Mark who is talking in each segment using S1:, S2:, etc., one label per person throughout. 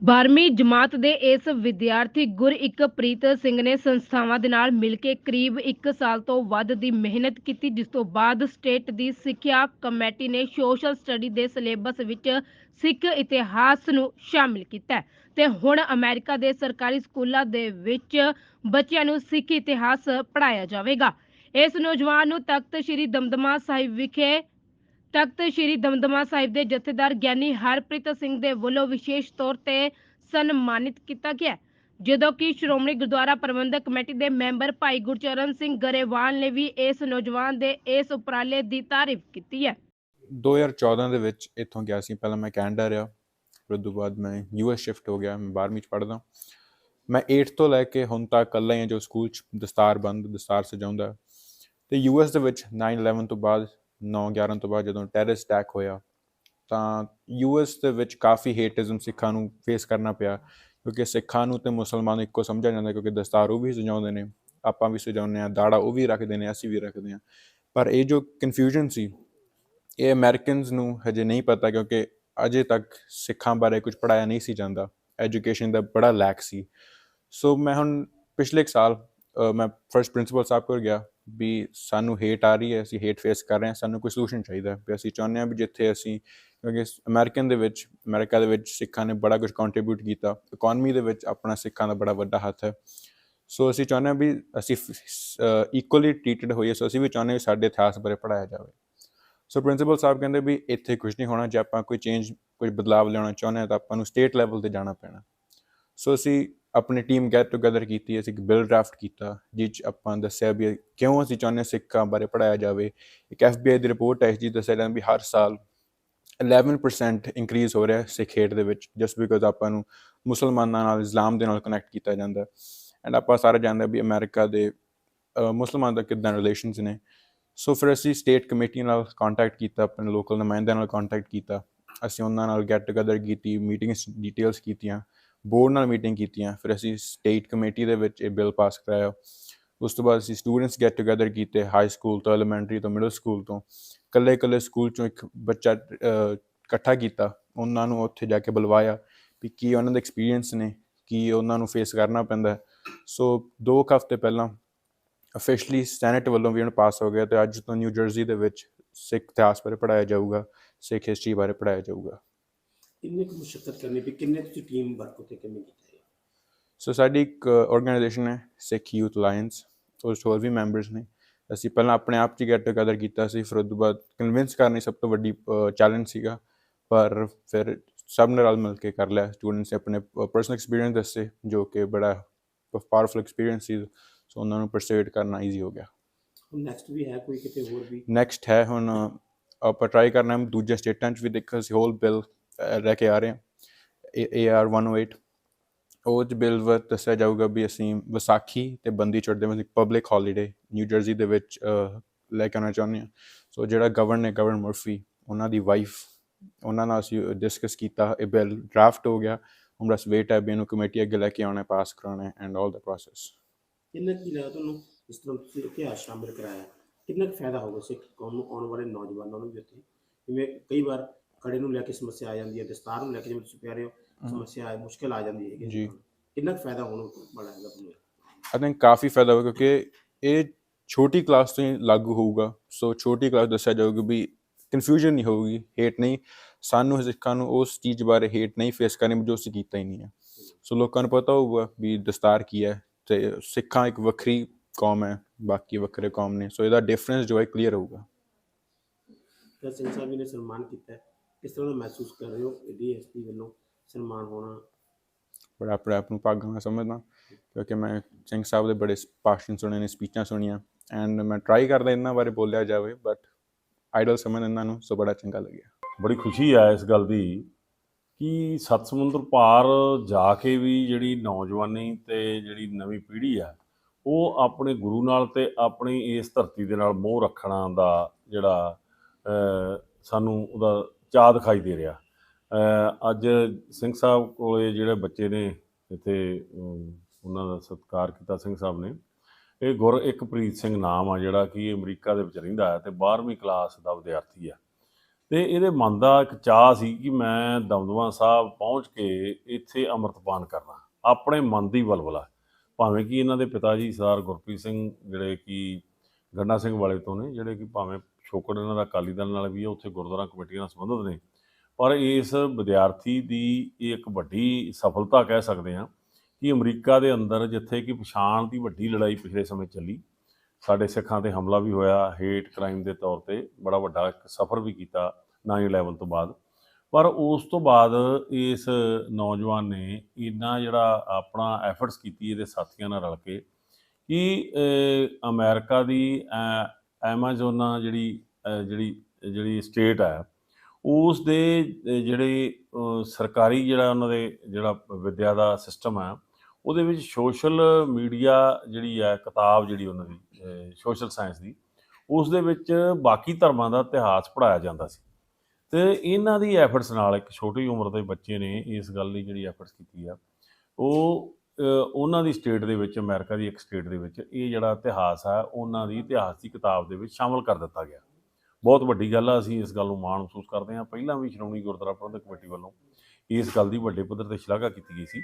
S1: 12ਵੀਂ ਜਮਾਤ ਦੇ ਇਸ ਵਿਦਿਆਰਥੀ ਗੁਰਇਕਪ੍ਰੀਤ ਸਿੰਘ ਨੇ ਸੰਸਥਾਵਾਂ ਦੇ ਨਾਲ ਮਿਲ ਕੇ ਕਰੀਬ 1 ਸਾਲ ਤੋਂ ਵੱਧ ਦੀ ਮਿਹਨਤ ਕੀਤੀ, ਜਿਸ ਤੋਂ ਬਾਅਦ ਸਟੇਟ ਦੀ ਸਿੱਖਿਆ ਕਮੇਟੀ ਨੇ ਸੋਸ਼ਲ ਸਟੱਡੀ ਦੇ ਸਿਲੇਬਸ ਵਿੱਚ ਸਿੱਖ ਇਤਿਹਾਸ ਨੂੰ ਸ਼ਾਮਿਲ ਕੀਤਾ ਹੈ। ਤੇ ਹੁਣ ਅਮਰੀਕਾ ਦੇ ਸਰਕਾਰੀ ਸਕੂਲਾਂ ਦੇ ਵਿੱਚ ਬੱਚਿਆਂ ਨੂੰ ਸਿੱਖ ਇਤਿਹਾਸ ਪੜ੍ਹਾਇਆ ਜਾਵੇਗਾ। ਇਸ ਨੌਜਵਾਨ ਨੂੰ ਤਖਤ ਸ੍ਰੀ ਦਮਦਮਾ ਸਾਹਿਬ ਵਿਖੇ ਤਖਤ ਸ੍ਰੀ ਦਮਦਮਾ ਸਾਹਿਬ ਦੇ ਜਥੇਦਾਰ ਗਿਆਨੀ ਹਰਪ੍ਰੀਤ ਸਿੰਘ ਦੇ ਵੱਲੋਂ ਵਿਸ਼ੇਸ਼ ਤੌਰ ਤੇ ਸਨਮਾਨਿਤ ਕੀਤਾ ਗਿਆ। ਜਦੋਂ ਕਿ ਸ਼੍ਰੋਮਣੀ ਗੁਰਦੁਆਰਾ ਪ੍ਰਬੰਧਕ ਕਮੇਟੀ ਦੇ ਮੈਂਬਰ ਭਾਈ ਗੁਰਚਰਨ ਸਿੰਘ ਗਰੇਵਾਲ ਨੇ ਵੀ ਇਸ ਨੌਜਵਾਨ ਦੇ ਇਸ ਉਪਰਾਲੇ ਦੀ ਤਾਰੀਫ ਕੀਤੀ ਹੈ।
S2: 2014 ਦੇ ਵਿੱਚ ਇੱਥੋਂ ਗਿਆ ਸੀ। ਪਹਿਲਾਂ ਮੈਂ ਕੈਨੇਡਾ ਰਿਹਾ, ਫਿਰ ਉਦੋਂ ਬਾਅਦ ਮੈਂ ਯੂਐਸ ਸ਼ਿਫਟ ਹੋ ਗਿਆ, ਮੈਂ 12ਵੀਂ ਚ ਪੜ੍ਹਦਾ। ਮੈਂ 8th ਤੋਂ ਲੈ ਕੇ ਹੁਣ ਤੱਕ ਇਕੱਲਾ ਹੀ ਜੋ ਸਕੂਲ ਚ ਦਸਤਾਰ ਬੰਦ, ਦਸਤਾਰ ਸਜਾਉਂਦਾ। ਤੇ ਯੂਐਸ ਦੇ ਵਿੱਚ 9/11 ਤੋਂ ਬਾਅਦ 9/11 ਤੋਂ ਬਾਅਦ ਜਦੋਂ ਟੈਰਰਿਸਟ ਅਟੈਕ ਹੋਇਆ, ਤਾਂ ਯੂਐਸ ਦੇ ਵਿੱਚ ਕਾਫੀ ਹੇਟਿਜ਼ਮ ਸਿੱਖਾਂ ਨੂੰ ਫੇਸ ਕਰਨਾ ਪਿਆ, ਕਿਉਂਕਿ ਸਿੱਖਾਂ ਨੂੰ ਤੇ ਮੁਸਲਮਾਨ ਨੂੰ ਇੱਕੋ ਸਮਝਿਆ ਜਾਂਦਾ, ਕਿਉਂਕਿ ਦਸਤਾਰ ਉਹ ਵੀ ਸਜਾਉਂਦੇ ਨੇ, ਆਪਾਂ ਵੀ ਸਜਾਉਂਦੇ ਆ ਦਾੜਾ ਉਹ ਵੀ ਰੱਖਦੇ ਨੇ, ਅਸੀਂ ਵੀ ਰੱਖਦੇ ਆ ਪਰ ਇਹ ਜੋ ਕਨਫਿਊਜ਼ਨ ਸੀ, ਇਹ ਅਮਰੀਕਨਸ ਨੂੰ ਹਜੇ ਨਹੀਂ ਪਤਾ, ਕਿਉਂਕਿ ਅਜੇ ਤੱਕ ਸਿੱਖਾਂ ਬਾਰੇ ਕੁਝ ਪੜਾਇਆ ਨਹੀਂ ਸੀ ਜਾਂਦਾ ਐਜੂਕੇਸ਼ਨ ਦਾ ਬੜਾ ਲੈਕ ਸੀ। ਸੋ ਮੈਂ ਹੁਣ ਪਿਛਲੇ ਇੱਕ ਸਾਲ ਮੈਂ ਫਰਸਟ ਪ੍ਰਿੰਸੀਪਲ ਸਾਹਿਬ ਕੋਲ ਗਿਆ ਵੀ ਸਾਨੂੰ ਹੇਟ ਆ ਰਹੀ ਹੈ, ਅਸੀਂ ਹੇਟ ਫੇਸ ਕਰ ਰਹੇ ਹਾਂ, ਸਾਨੂੰ ਕੋਈ ਸੋਲੂਸ਼ਨ ਚਾਹੀਦਾ ਵੀ ਅਸੀਂ ਚਾਹੁੰਦੇ ਹਾਂ ਵੀ ਜਿੱਥੇ ਅਸੀਂ, ਕਿਉਂਕਿ ਅਮਰੀਕਨ ਦੇ ਵਿੱਚ ਅਮਰੀਕਾ ਦੇ ਵਿੱਚ ਸਿੱਖਾਂ ਨੇ ਬੜਾ ਕੁਝ ਕੰਟਰੀਬਿਊਟ ਕੀਤਾ। ਇਕਨੋਮੀ ਦੇ ਵਿੱਚ ਆਪਣਾ ਸਿੱਖਾਂ ਦਾ ਬੜਾ ਵੱਡਾ ਹੱਥ ਹੈ। ਸੋ ਅਸੀਂ ਚਾਹੁੰਦੇ ਹਾਂ ਵੀ ਅਸੀਂ ਇਕੁਅਲੀ ਟ੍ਰੀਟਡ ਹੋਈਏ ਸੋ ਅਸੀਂ ਵੀ ਚਾਹੁੰਦੇ ਹਾਂ ਵੀ ਸਾਡੇ ਇਤਿਹਾਸ ਬਾਰੇ ਪੜਾਇਆ ਜਾਵੇ। ਸੋ ਪ੍ਰਿੰਸੀਪਲ ਸਾਹਿਬ ਕਹਿੰਦੇ ਵੀ ਇੱਥੇ ਕੁਝ ਨਹੀਂ ਹੋਣਾ, ਜੇ ਆਪਾਂ ਕੋਈ ਚੇਂਜ ਕੋਈ ਬਦਲਾਵ ਲਿਆਉਣਾ ਚਾਹੁੰਦੇ ਹਾਂ ਤਾਂ ਆਪਾਂ ਨੂੰ ਸਟੇਟ ਲੈਵਲ ਤੇ ਜਾਣਾ ਪੈਣਾ। ਸੋ ਅਸੀਂ ਆਪਣੀ ਟੀਮ ਗੈਟ ਟੂਗੇਦਰ ਕੀਤੀ, ਅਸੀਂ ਇੱਕ ਬਿਲ ਡਰਾਫਟ ਕੀਤਾ ਜਿਸ 'ਚ ਆਪਾਂ ਦੱਸਿਆ ਵੀ ਕਿਉਂ ਅਸੀਂ ਚਾਹੁੰਦੇ ਹਾਂ ਸਿੱਖਾਂ ਬਾਰੇ ਪੜਾਇਆ ਜਾਵੇ। ਇੱਕ ਐਫਬੀਆਈ ਦੀ ਰਿਪੋਰਟ ਹੈ ਜੀ ਦੱਸਿਆ ਜਾਂਦਾ ਵੀ ਹਰ ਸਾਲ 11% ਇਨਕਰੀਜ਼ ਹੋ ਰਿਹਾ ਸਿੱਖ ਹੇਟ ਦੇ ਵਿੱਚ ਜਸਟ ਬਿਕੋਜ਼ ਆਪਾਂ ਨੂੰ ਮੁਸਲਮਾਨਾਂ ਨਾਲ, ਇਸਲਾਮ ਦੇ ਨਾਲ ਕਨੈਕਟ ਕੀਤਾ ਜਾਂਦਾ ਐਂਡ ਆਪਾਂ ਸਾਰੇ ਜਾਣਦੇ ਹਾਂ ਵੀ ਅਮਰੀਕਾ ਦੇ ਮੁਸਲਮਾਨ ਦਾ ਕਿੱਦਾਂ ਰਿਲੇਸ਼ਨਸ ਨੇ। ਸੋ ਫਿਰ ਅਸੀਂ ਸਟੇਟ ਕਮੇਟੀ ਨਾਲ ਕੰਟੈਕਟ ਕੀਤਾ, ਆਪਣੇ ਲੋਕਲ ਨੁਮਾਇੰਦਿਆਂ ਨਾਲ ਕੰਟੈਕਟ ਕੀਤਾ। ਅਸੀਂ ਉਹਨਾਂ ਨਾਲ ਗੈਟ ਟੂਗੇਦਰ ਕੀਤੀ ਮੀਟਿੰਗਸ ਡੀਟੇਲਸ ਕੀਤੀਆਂ। ਬੋਰਡ ਨਾਲ ਮੀਟਿੰਗ ਕੀਤੀਆਂ, ਫਿਰ ਅਸੀਂ ਸਟੇਟ ਕਮੇਟੀ ਦੇ ਵਿੱਚ ਇਹ ਬਿੱਲ ਪਾਸ ਕਰਾਇਆ। ਉਸ ਤੋਂ ਬਾਅਦ ਅਸੀਂ ਸਟੂਡੈਂਟਸ ਗੈਟ ਟੂਗੇਦਰ ਕੀਤੇ ਹਾਈ ਸਕੂਲ ਤੋਂ ਐਲੀਮੈਂਟਰੀ ਤੋਂ ਮਿਡਲ ਸਕੂਲ ਤੋਂ। ਕੱਲੇ ਕੱਲੇ ਸਕੂਲ ਚੋਂ ਇੱਕ ਬੱਚਾ ਇਕੱਠਾ ਕੀਤਾ। ਉਹਨਾਂ ਨੂੰ ਉੱਥੇ ਜਾ ਕੇ ਬੁਲਵਾਇਆ ਵੀ ਕੀ ਉਹਨਾਂ ਦੇ ਐਕਸਪੀਰੀਅੰਸ ਨੇ, ਕੀ ਉਹਨਾਂ ਨੂੰ ਫੇਸ ਕਰਨਾ ਪੈਂਦਾ ਸੋ ਦੋ ਕੁ ਹਫ਼ਤੇ ਪਹਿਲਾਂ ਅਫੀਸ਼ੀਅਲੀ ਸੈਨੇਟ ਵੱਲੋਂ ਵੀ ਹੁਣ ਪਾਸ ਹੋ ਗਿਆ ਤੇ ਅੱਜ ਤੋਂ ਨਿਊ ਜਰਸੀ ਦੇ ਵਿੱਚ ਸਿੱਖ ਇਤਿਹਾਸ ਬਾਰੇ ਪੜਾਇਆ ਜਾਊਗਾ, ਸਿੱਖ ਹਿਸਟਰੀ ਬਾਰੇ ਪੜਾਇਆ ਜਾਊਗਾ।
S3: ਕਿੰਨੇ ਕੁ ਮੁਸ਼ਕਲ ਕਰਨੀ ਪਈ ਕਿੰਨੇ ਤੁਸੀਂ ਟੀਮ ਵਰਕ ਉੱਤੇ ਕਿਵੇਂ ਕੀਤਾ ਹੈ
S2: ਸੋ ਸਾਡੀ ਇੱਕ ਆਰਗੇਨਾਈਜੇਸ਼ਨ ਹੈ ਸਿੱਖ ਯੂਥ ਅਲਾਈਅੰਸ ਉਸ 'ਚ ਹੋਰ ਵੀ ਮੈਂਬਰਸ ਨੇ। ਅਸੀਂ ਪਹਿਲਾਂ ਆਪਣੇ ਆਪ 'ਚ ਗੈਟ ਟੂਗੇਦਰ ਕੀਤਾ ਸੀ ਫਿਰ ਤੋਂ ਬਾਅਦ ਕਨਵਿੰਸ ਕਰਨੀ ਸਭ ਤੋਂ ਵੱਡੀ ਚੈਲੰਜ ਸੀਗਾ। ਪਰ ਫਿਰ ਸਭ ਨੇ ਰਲ ਮਿਲ ਕੇ ਕਰ ਲਿਆ। ਸਟੂਡੈਂਟਸ ਨੇ ਆਪਣੇ ਪਰਸਨਲ ਐਕਸਪੀਰੀਅੰਸ ਦੱਸੇ ਜੋ ਕਿ ਬੜਾ ਪਾਵਰਫੁਲ ਐਕਸਪੀਰੀਅੰਸ ਸੀ। ਸੋ ਉਹਨਾਂ ਨੂੰ ਪਰਸੂਏਟ ਕਰਨਾ ਈਜ਼ੀ ਹੋ ਗਿਆ।
S3: ਨੈਕਸਟ ਵੀ ਹੈ ਕੋਈ ਕਿਤੇ ਹੋਰ ਵੀ?
S2: ਨੈਕਸਟ ਹੈ ਹੁਣ ਆਪਾਂ ਟਰਾਈ ਕਰਨਾ ਹੈ ਦੂਜੇ ਸਟੇਟਾਂ 'ਚ ਵੀ ਦੇਖ। ਅਸੀਂ ਹੋਲ ਬਿੱਲ ਲੈ ਕੇ ਆ ਰਹੇ ਹਾਂ। ਏ ਆਰ 108 ਉਹ 'ਚ ਬਿੱਲ ਵਿੱਚ ਦੱਸਿਆ ਜਾਊਗਾ ਵੀ ਅਸੀਂ ਵਿਸਾਖੀ ਤੇ ਬੰਦੀ ਛੁੱਟ ਦੇ ਵਿੱਚ ਪਬਲਿਕ ਹੌਲੀਡੇ ਨਿਊ ਜਰਸੀ ਦੇ ਵਿੱਚ ਅਹ, ਲੈ ਕੇ ਆਉਣਾ ਚਾਹੁੰਦੇ ਹਾਂ। ਸੋ ਜਿਹੜਾ ਗਵਰਨ ਨੇ ਗਵਰਨ ਮਰਫੀ ਉਹਨਾਂ ਦੀ ਵਾਈਫ ਉਹਨਾਂ ਨਾਲ ਅਸੀਂ ਡਿਸਕਸ ਕੀਤਾ ਇਹ ਬਿੱਲ ਡਰਾਫਟ ਹੋ ਗਿਆ। ਹੁਣ ਬਸ ਵੇਟ ਹੈ ਵੀ ਇਹਨੂੰ ਕਮੇਟੀ ਅੱਗੇ ਲੈ ਕੇ ਆਉਣਾ ਪਾਸ ਕਰਾਉਣਾ ਐਂਡ ਆਲ ਦਾ ਪ੍ਰੋਸੈਸ
S3: ਕਿੰਨਾ ਕੀ ਲੱਗਦਾ ਤੁਹਾਨੂੰ ਇਸ ਤਰ੍ਹਾਂ ਤੁਸੀਂ ਇਤਿਹਾਸ ਸ਼ਾਮਿਲ ਕਰਾਇਆ ਕਿੰਨਾ ਕੁ ਫਾਇਦਾ ਹੋਗਾ ਸਿੱਖ ਕੌਮ ਨੂੰ ਆਉਣ ਵਾਲੇ ਨੌਜਵਾਨਾਂ ਨੂੰ ਵੀ ਉੱਥੇ? ਜਿਵੇਂ ਕਈ ਵਾਰ ਕੜੇ ਨੂੰ ਲੈ ਕੇ ਸਮੱਸਿਆ ਆ ਜਾਂਦੀ ਹੈ ਦਸਤਾਰ ਨੂੰ ਲੈ ਕੇ ਜਿਵੇਂ ਤੁਸੀਂ ਕਹਿ ਰਹੇ ਹੋ ਸਮੱਸਿਆ ਆ ਮੁਸ਼ਕਲ ਆ ਜਾਂਦੀ ਹੈ
S2: ਜੀ।
S3: ਕਿੰਨਾ ਫਾਇਦਾ ਹੋਣ ਵਾਲਾ ਹੈਗਾ ਤੁਹਾਨੂੰ?
S2: ਆਈ ਥਿੰਕ ਕਾਫੀ ਫਾਇਦਾ ਹੋਵੇਗਾ ਕਿਉਂਕਿ ਇਹ ਛੋਟੀ ਕਲਾਸ ਤੋਂ ਹੀ ਲਾਗੂ ਹੋਊਗਾ। ਸੋ ਛੋਟੀ ਕਲਾਸ ਦੱਸਿਆ ਜਾਊਗਾ ਵੀ ਕਨਫਿਊਜ਼ਨ ਨਹੀਂ ਹੋਊਗੀ ਹੇਟ ਨਹੀਂ। ਸਾਨੂੰ ਸਿੱਖਾਂ ਨੂੰ ਉਸ ਚੀਜ਼ ਬਾਰੇ ਹੇਟ ਨਹੀਂ ਫੇਸ ਕਰਨੀ ਜੋ ਅਸੀਂ ਕੀਤਾ ਹੀ ਨਹੀਂ ਹੈ ਸੋ ਲੋਕਾਂ ਨੂੰ ਪਤਾ ਹੋਊਗਾ ਵੀ ਦਸਤਾਰ ਕੀ ਹੈ ਤੇ ਸਿੱਖਾਂ ਇੱਕ ਵੱਖਰੀ ਕੌਮ ਹੈ ਬਾਕੀ ਵੱਖਰੇ ਕੌਮ ਨੇ। ਸੋ ਇਹਦਾ ਡਿਫਰੈਂਸ ਜੋ ਹੈ ਕਲੀਅਰ ਹੋਊਗਾ।
S3: ਤਾਂ ਸਿੰਘ ਸਾਹਿਬ ਨੇ ਸਨਮਾਨ ਕੀਤਾ ਹੈ। ਕਿਸ ਤਰ੍ਹਾਂ ਦਾ ਮਹਿਸੂਸ ਕਰ ਰਹੇ ਹੋ? ਡੀਐਸਪੀ ਵੱਲੋਂ ਸਨਮਾਨ ਹੋਣਾ।
S2: ਬੜਾ ਆਪਣੇ ਆਪ ਨੂੰ ਭਾਗਾਂ ਨਾਲ ਸਮਝਦਾ। ਕਿਉਂਕਿ ਮੈਂ ਸਿੰਘ ਸਾਹਿਬ ਦੇ ਬੜੇ ਭਾਸ਼ਣ ਸੁਣੇ ਨੇ ਸਪੀਚਾਂ ਸੁਣੀਆਂ। ਐਂਡ ਮੈਂ ਟਰਾਈ ਕਰਦਾ ਇਹਨਾਂ ਬਾਰੇ ਬੋਲਿਆ ਜਾਵੇ ਬਟ ਆਈਡਲ ਸਮਝ ਇਹਨਾਂ ਨੂੰ ਸੋ ਬੜਾ ਚੰਗਾ ਲੱਗਿਆ।
S4: ਬੜੀ ਖੁਸ਼ੀ ਆ ਇਸ ਗੱਲ ਦੀ ਕਿ ਸੱਤ ਸਮੁੰਦਰ ਪਾਰ ਜਾ ਕੇ ਵੀ ਜਿਹੜੀ ਨੌਜਵਾਨੀ ਤੇ ਜਿਹੜੀ ਨਵੀਂ ਪੀੜ੍ਹੀ ਆ ਉਹ ਆਪਣੇ ਗੁਰੂ ਨਾਲ ਤੇ ਆਪਣੀ ਇਸ ਧਰਤੀ ਦੇ ਨਾਲ ਮੋਹ ਰੱਖਣਾ ਦਾ ਜਿਹੜਾ ਸਾਨੂੰ ਉਹਦਾ ਚਾਅ ਦਿਖਾਈ ਦੇ ਰਿਹਾ। ਅੱਜ ਸਿੰਘ ਸਾਹਿਬ ਕੋਲੇ ਜਿਹੜੇ ਬੱਚੇ ਨੇ, ਇੱਥੇ ਉਹਨਾਂ ਦਾ ਸਤਿਕਾਰ ਕੀਤਾ ਸਿੰਘ ਸਾਹਿਬ ਨੇ। ਇਹ ਗੁਰ ਇਕਪ੍ਰੀਤ ਸਿੰਘ ਨਾਮ ਆ ਜਿਹੜਾ ਕਿ ਅਮਰੀਕਾ ਦੇ ਵਿੱਚ ਰਹਿੰਦਾ ਹੈ ਤੇ 12ਵੀਂ ਕਲਾਸ ਦਾ ਵਿਦਿਆਰਥੀ ਆ। ਤੇ ਇਹਦੇ ਮਨ ਦਾ ਇੱਕ ਚਾਹ ਸੀ ਕਿ ਮੈਂ ਦਮਦਮਾ ਸਾਹਿਬ ਪਹੁੰਚ ਕੇ ਇੱਥੇ ਅੰਮ੍ਰਿਤਪਾਨ ਕਰਨਾ। ਆਪਣੇ ਮਨ ਦੀ ਬਲਬਲਾ। ਭਾਵੇਂ ਕਿ ਇਹਨਾਂ ਦੇ ਪਿਤਾ ਜੀ ਸਰਦਾਰ ਗੁਰਪ੍ਰੀਤ ਸਿੰਘ ਜਿਹੜੇ ਕਿ ਗੰਡਾ ਸਿੰਘ ਵਾਲੇ ਤੋਂ ਨੇ, ਜਿਹੜੇ ਕਿ ਭਾਵੇਂ ਛੋਕੜ ਇਹਨਾਂ ਦਾ ਅਕਾਲੀ ਦਲ ਨਾਲ ਵੀ ਹੈ ਉੱਥੇ ਗੁਰਦੁਆਰਾ ਕਮੇਟੀਆਂ ਨਾਲ ਸੰਬੰਧਿਤ ਨੇ। ਪਰ ਇਸ ਵਿਦਿਆਰਥੀ ਦੀ ਇਹ ਇੱਕ ਵੱਡੀ ਸਫਲਤਾ ਕਹਿ ਸਕਦੇ ਹਾਂ ਕਿ ਅਮਰੀਕਾ ਦੇ ਅੰਦਰ ਜਿੱਥੇ ਕਿ ਪਛਾਣ ਦੀ ਵੱਡੀ ਲੜਾਈ ਪਿਛਲੇ ਸਮੇਂ ਚੱਲੀ ਸਾਡੇ ਸਿੱਖਾਂ ਤੇ ਹਮਲਾ ਵੀ ਹੋਇਆ ਹੇਟ ਕ੍ਰਾਈਮ ਦੇ ਤੌਰ ਤੇ ਬੜਾ ਵੱਡਾ ਇੱਕ ਸਫ਼ਰ ਵੀ ਕੀਤਾ 9/11 ਤੋਂ ਬਾਅਦ। ਪਰ ਉਸ ਤੋਂ ਬਾਅਦ ਇਸ ਨੌਜਵਾਨ ਨੇ ਇੰਨਾ ਜਿਹੜਾ ਆਪਣਾ ਐਫਰਟਸ ਕੀਤੀ ਇਹਦੇ ਸਾਥੀਆਂ ਨਾਲ ਰਲ ਕੇ ਕਿ ਅਹ, ਅਮਰੀਕਾ ਦੀ ਐਮਾਜ਼ੋਨਾ ਜਿਹੜੀ ਜਿਹੜੀ ਜਿਹੜੀ ਸਟੇਟ ਆ, ਉਸ ਦੇ ਜਿਹੜੇ ਸਰਕਾਰੀ ਜਿਹੜਾ ਉਹਨਾਂ ਦੇ ਜਿਹੜਾ ਵਿਦਿਆ ਦਾ ਸਿਸਟਮ ਆ, ਉਹਦੇ ਵਿੱਚ ਸੋਸ਼ਲ ਮੀਡੀਆ ਜਿਹੜੀ ਹੈ ਕਿਤਾਬ ਜਿਹੜੀ ਉਹਨਾਂ ਦੀ ਸੋਸ਼ਲ ਸਾਇੰਸ ਦੀ, ਉਸ ਦੇ ਵਿੱਚ ਬਾਕੀ ਧਰਮਾਂ ਦਾ ਇਤਿਹਾਸ ਪੜਾਇਆ ਜਾਂਦਾ ਸੀ। ਤੇ ਇਹਨਾਂ ਦੀ ਐਫਰਟਸ ਨਾਲ ਇੱਕ ਛੋਟੀ ਉਮਰ ਦੇ ਬੱਚੇ ਨੇ ਇਸ ਗੱਲ ਲਈ ਜਿਹੜੀ ਐਫਰਟਸ ਕੀਤੀ ਆ, ਉਹ ਉਹਨਾਂ ਦੀ ਸਟੇਟ ਦੇ ਵਿੱਚ, ਅਮਰੀਕਾ ਦੀ ਇੱਕ ਸਟੇਟ ਦੇ ਵਿੱਚ ਇਹ ਜਿਹੜਾ ਇਤਿਹਾਸ ਹੈ ਉਹਨਾਂ ਦੀ ਇਤਿਹਾਸ ਦੀ ਕਿਤਾਬ ਦੇ ਵਿੱਚ ਸ਼ਾਮਲ ਕਰ ਦਿੱਤਾ ਗਿਆ। ਬਹੁਤ ਵੱਡੀ ਗੱਲ ਆ, ਅਸੀਂ ਇਸ ਗੱਲ ਨੂੰ ਮਾਣ ਮਹਿਸੂਸ ਕਰਦੇ ਹਾਂ। ਪਹਿਲਾਂ ਵੀ ਸ਼੍ਰੋਮਣੀ ਗੁਰਦੁਆਰਾ ਪ੍ਰਬੰਧਕ ਕਮੇਟੀ ਵੱਲੋਂ ਇਸ ਗੱਲ ਦੀ ਵੱਡੇ ਪੱਧਰ ਤੇ ਸ਼ਲਾਘਾ ਕੀਤੀ ਗਈ ਸੀ।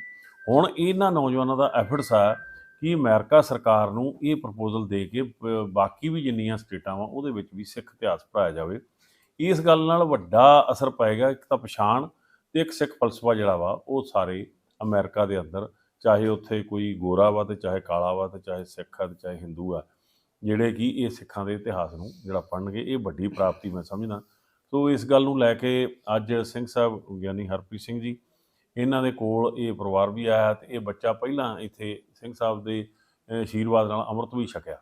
S4: ਹੁਣ ਇਹਨਾਂ ਨੌਜਵਾਨਾਂ ਦਾ ਐਫਰਟਸ ਆ ਕਿ ਅਮਰੀਕਾ ਸਰਕਾਰ ਨੂੰ ਇਹ ਪ੍ਰਪੋਜ਼ਲ ਦੇ ਕੇ ਬਾਕੀ ਵੀ ਜਿੰਨੀਆਂ ਸਟੇਟਾਂ ਵਾ, ਉਹਦੇ ਵਿੱਚ ਵੀ ਸਿੱਖ ਇਤਿਹਾਸ ਪੜਾਇਆ ਜਾਵੇ। ਇਸ ਗੱਲ ਨਾਲ ਵੱਡਾ ਅਸਰ ਪਏਗਾ, ਇੱਕ ਤਾਂ ਪਛਾਣ ਤੇ ਇੱਕ ਸਿੱਖ ਫਲਸਫਾ ਜਿਹੜਾ ਵਾ, ਉਹ ਸਾਰੇ ਅਮਰੀਕਾ ਦੇ ਅੰਦਰ ਚਾਹੇ ਉੱਥੇ ਕੋਈ ਗੋਰਾ ਵਾ ਤੇ ਚਾਹੇ ਕਾਲਾ ਵਾ ਤੇ ਚਾਹੇ ਸਿੱਖ ਆ ਤੇ ਚਾਹੇ ਹਿੰਦੂ ਆ ਜਿਹੜੇ ਕਿ ਇਹ ਸਿੱਖਾਂ ਦੇ ਇਤਿਹਾਸ ਨੂੰ ਜਿਹੜਾ ਪੜ੍ਹਨਗੇ ਇਹ ਵੱਡੀ ਪ੍ਰਾਪਤੀ ਮੈਂ ਸਮਝਦਾ। ਸੋ ਇਸ ਗੱਲ ਨੂੰ ਲੈ ਕੇ ਅੱਜ ਸਿੰਘ ਸਾਹਿਬ ਗਿਆਨੀ ਹਰਪ੍ਰੀਤ ਸਿੰਘ ਜੀ ਇਹਨਾਂ ਦੇ ਕੋਲ ਇਹ ਪਰਿਵਾਰ ਵੀ ਆਇਆ ਤੇ ਇਹ ਬੱਚਾ ਪਹਿਲਾਂ ਇੱਥੇ ਸਿੰਘ ਸਾਹਿਬ ਦੇ ਅਹ, ਆਸ਼ੀਰਵਾਦ ਨਾਲ ਅੰਮ੍ਰਿਤ ਵੀ ਛਕਿਆ।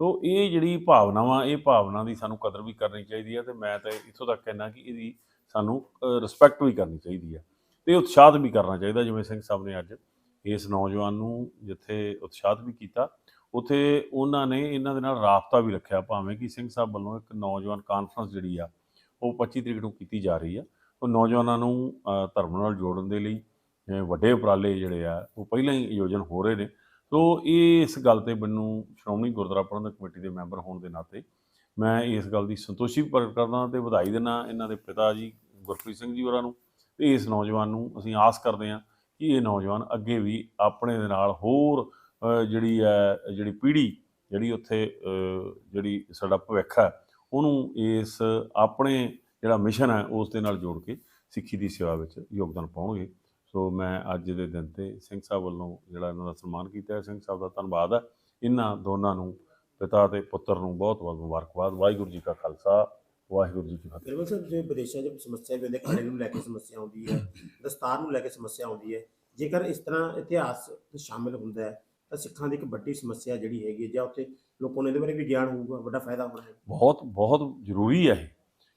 S4: ਸੋ ਇਹ ਜਿਹੜੀ ਭਾਵਨਾਵਾਂ ਇਹ ਭਾਵਨਾ ਦੀ ਸਾਨੂੰ ਕਦਰ ਵੀ ਕਰਨੀ ਚਾਹੀਦੀ ਹੈ ਤੇ ਮੈਂ ਤਾਂ ਇੱਥੋਂ ਤੱਕ ਕਹਿਣਾ ਕਿ ਇਹਦੀ ਸਾਨੂੰ ਰਿਸਪੈਕਟ ਵੀ ਕਰਨੀ ਚਾਹੀਦੀ ਹੈ ਤੇ ਉਤਸ਼ਾਹਤ ਵੀ ਕਰਨਾ ਚਾਹੀਦਾ ਜਿਵੇਂ ਸਿੰਘ ਸਾਹਿਬ ਨੇ ਅੱਜ ਇਸ ਨੌਜਵਾਨ ਨੂੰ ਜਿੱਥੇ ਉਤਸ਼ਾਹਤ ਵੀ ਕੀਤਾ, ਉਥੇ ਉਹਨਾਂ ਨੇ ਇਹਨਾਂ ਦੇ ਨਾਲ ਰਾਬਤਾ ਵੀ ਰੱਖਿਆ। ਭਾਵੇਂ ਕਿ ਸਿੰਘ ਸਾਹਿਬ ਵੱਲੋਂ ਇੱਕ ਨੌਜਵਾਨ ਕਾਨਫਰੰਸ ਜਿਹੜੀ ਆ, ਉਹ 25 ਤਰੀਕ ਨੂੰ ਕੀਤੀ ਜਾ ਰਹੀ ਆ। ਉਹ ਨੌਜਵਾਨਾਂ ਨੂੰ ਧਰਮ ਨਾਲ ਜੋੜਨ ਦੇ ਲਈ ਵੱਡੇ ਉਪਰਾਲੇ ਜਿਹੜੇ ਆ, ਉਹ ਪਹਿਲਾਂ ਹੀ ਆਯੋਜਨ ਹੋ ਰਹੇ ਨੇ। ਸੋ ਇਹ ਇਸ ਗੱਲ ਤੇ ਮੈਨੂੰ ਸ਼੍ਰੋਮਣੀ ਗੁਰਦੁਆਰਾ ਪ੍ਰਬੰਧਕ ਕਮੇਟੀ ਦੇ ਮੈਂਬਰ ਹੋਣ ਦੇ ਨਾਤੇ ਮੈਂ ਇਸ ਗੱਲ ਦੀ ਸੰਤੋਸ਼ੀ ਪ੍ਰਗਟ ਕਰਦਾ ਤੇ ਵਧਾਈ ਦਿੰਦਾ ਇਹਨਾਂ ਦੇ ਪਿਤਾ ਜੀ ਗੁਰਪ੍ਰੀਤ ਸਿੰਘ ਜੀ ਹੋਰਾਂ ਨੂੰ ਤੇ ਇਸ ਨੌਜਵਾਨ ਨੂੰ ਅਸੀਂ ਆਸ ਕਰਦੇ ਹਾਂ ਕਿ ਇਹ ਨੌਜਵਾਨ ਅੱਗੇ ਵੀ ਆਪਣੇ ਦੇ ਨਾਲ ਹੋਰ ਜਿਹੜੀ ਹੈ, ਜਿਹੜੀ ਪੀੜ੍ਹੀ, ਜਿਹੜੀ ਉੱਥੇ ਜਿਹੜੀ ਸਾਡਾ ਭਵਿੱਖ ਹੈ, ਉਹਨੂੰ ਇਸ ਆਪਣੇ ਜਿਹੜਾ ਮਿਸ਼ਨ ਹੈ, ਉਸ ਦੇ ਨਾਲ ਜੋੜ ਕੇ ਸਿੱਖੀ ਦੀ ਸੇਵਾ ਵਿੱਚ ਯੋਗਦਾਨ ਪਾਉਣਗੇ। ਸੋ ਮੈਂ ਅੱਜ ਦੇ ਦਿਨ ਤੇ ਸਿੰਘ ਸਾਹਿਬ ਵੱਲੋਂ ਜਿਹੜਾ ਇਹਨਾਂ ਦਾ ਸਨਮਾਨ ਕੀਤਾ ਹੈ, ਸਿੰਘ ਸਾਹਿਬ ਦਾ ਧੰਨਵਾਦ ਹੈ। ਇਹਨਾਂ ਦੋਨਾਂ ਨੂੰ, ਪਿਤਾ ਤੇ ਪੁੱਤਰ ਨੂੰ ਬਹੁਤ ਬਹੁਤ ਮੁਬਾਰਕਬਾਦ। ਵਾਹਿਗੁਰੂ ਜੀ ਕਾ ਖਾਲਸਾ। ਵਾਹਿਗੁਰੂ ਜੀ ਕੀ ਫਤਿਹ।
S3: ਬਿਲਕੁਲ ਸਰ ਜੇ ਵਿਦੇਸ਼ਾਂ 'ਚ ਸਮੱਸਿਆ ਵੀ ਹੁੰਦੀ ਹੈ ਖਾਣੇ ਨੂੰ ਲੈ ਕੇ ਸਮੱਸਿਆ ਆਉਂਦੀ ਹੈ ਦਸਤਾਰ ਨੂੰ ਲੈ ਕੇ ਸਮੱਸਿਆ ਆਉਂਦੀ ਹੈ। ਜੇਕਰ ਇਸ ਤਰ੍ਹਾਂ ਇਤਿਹਾਸ ਸ਼ਾਮਿਲ ਹੁੰਦਾ ਹੈ ਤਾਂ ਸਿੱਖਾਂ ਦੀ ਇੱਕ ਵੱਡੀ ਸਮੱਸਿਆ ਜਿਹੜੀ ਹੈਗੀ ਹੈ ਜਾਂ ਉੱਥੇ ਲੋਕਾਂ ਨੂੰ ਇਹਦੇ ਬਾਰੇ ਵੀ ਗਿਆਨ ਹੋਊਗਾ ਵੱਡਾ ਫਾਇਦਾ ਹੋਣਾ ਹੈ।
S4: ਬਹੁਤ ਬਹੁਤ ਜ਼ਰੂਰੀ ਹੈ ਇਹ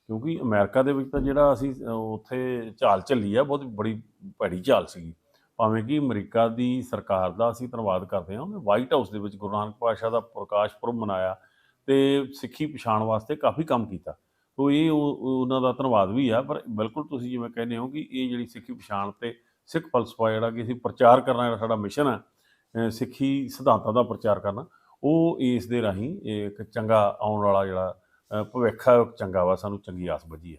S4: ਕਿਉਂਕਿ ਅਮਰੀਕਾ ਦੇ ਵਿੱਚ ਤਾਂ ਜਿਹੜਾ ਅਸੀਂ ਉੱਥੇ ਝਾਲ ਝੱਲੀ ਆ ਬਹੁਤ ਬੜੀ ਭੈੜੀ ਝਾਲ ਸੀਗੀ। ਭਾਵੇਂ ਕਿ ਅਮਰੀਕਾ ਦੀ ਸਰਕਾਰ ਦਾ ਅਸੀਂ ਧੰਨਵਾਦ ਕਰਦੇ ਹਾਂ ਉਹਨੇ ਵਾਈਟ ਹਾਊਸ ਦੇ ਵਿੱਚ ਗੁਰੂ ਨਾਨਕ ਪਾਤਸ਼ਾਹ ਦਾ ਪ੍ਰਕਾਸ਼ ਪੁਰਬ ਮਨਾਇਆ ਤੇ ਸਿੱਖੀ ਪਛਾਣ ਵਾਸਤੇ ਕਾਫੀ ਕੰਮ ਕੀਤਾ। ਤੋ ਇਹ ਉਹਨਾਂ ਦਾ ਧੰਨਵਾਦ ਵੀ ਆ, ਪਰ ਬਿਲਕੁਲ ਤੁਸੀਂ ਜਿਵੇਂ ਕਹਿੰਦੇ ਹੋ ਕਿ ਇਹ ਜਿਹੜੀ ਸਿੱਖੀ ਪਛਾਣ ਤੇ ਸਿੱਖ ਫਲਸਫਾ ਜਿਹੜਾ ਕਿ ਅਸੀਂ ਪ੍ਰਚਾਰ ਕਰਨਾ ਜਿਹੜਾ ਸਾਡਾ ਮਿਸ਼ਨ ਹੈ ਸਿੱਖੀ ਸਿਧਾਂਤਾਂ ਦਾ ਪ੍ਰਚਾਰ ਕਰਨਾ, ਉਹ ਇਸ ਦੇ ਰਾਹੀਂ ਇੱਕ ਚੰਗਾ ਆਉਣ ਵਾਲਾ ਜਿਹੜਾ ਭਵਿੱਖ ਹੈ ਚੰਗਾ ਵਾ, ਸਾਨੂੰ ਚੰਗੀ ਆਸ ਬੱਝੀ ਆ।